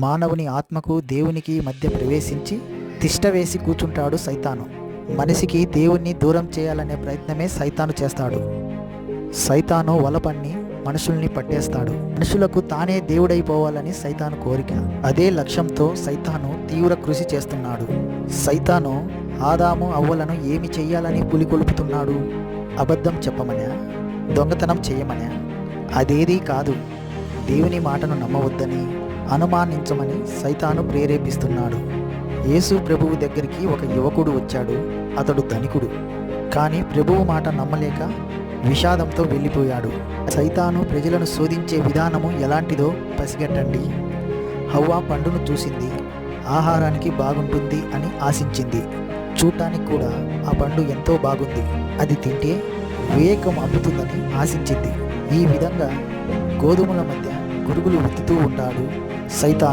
మానవుని ఆత్మకు దేవునికి మధ్య ప్రవేశించి తిష్ట వేసి కూర్చుంటాడు సైతాను. మనిషికి దేవుణ్ణి దూరం చేయాలనే ప్రయత్నమే సైతాను చేస్తాడు. సైతాను వలపన్ని మనుషుల్ని పట్టేస్తాడు. మనుషులకు తానే దేవుడైపోవాలని సైతాను కోరిక. అదే లక్ష్యంతో సైతాను తీవ్ర కృషి చేస్తున్నాడు. సైతాను ఆదాము అవ్వలను ఏమి చెయ్యాలని పులికొలుపుతున్నాడు అబద్ధం చెప్పమనే? దొంగతనం చేయమనా? అదేదీ కాదు. దేవుని మాటను నమ్మవద్దని అనుమానించమని సైతాను ప్రేరేపిస్తున్నాడు. యేసు ప్రభువు దగ్గరికి ఒక యువకుడు వచ్చాడు. అతడు ధనికుడు. కానీ ప్రభువు మాట నమ్మలేక విషాదంతో వెళ్ళిపోయాడు. సైతాను ప్రజలను శోధించే విధానము ఎలాంటిదో పసిగట్టండి. హవ్వా పండును చూసింది. ఆహారానికి బాగుంటుంది అని ఆశించింది. చూడటానికి కూడా ఆ పండు ఎంతో బాగుంది. అది తింటే వివేకం అమ్ముతుందని ఆశించింది. ఈ విధంగా గోధుమల మధ్య గురుగులు వెతుతూ ఉంటాడు సైతాన్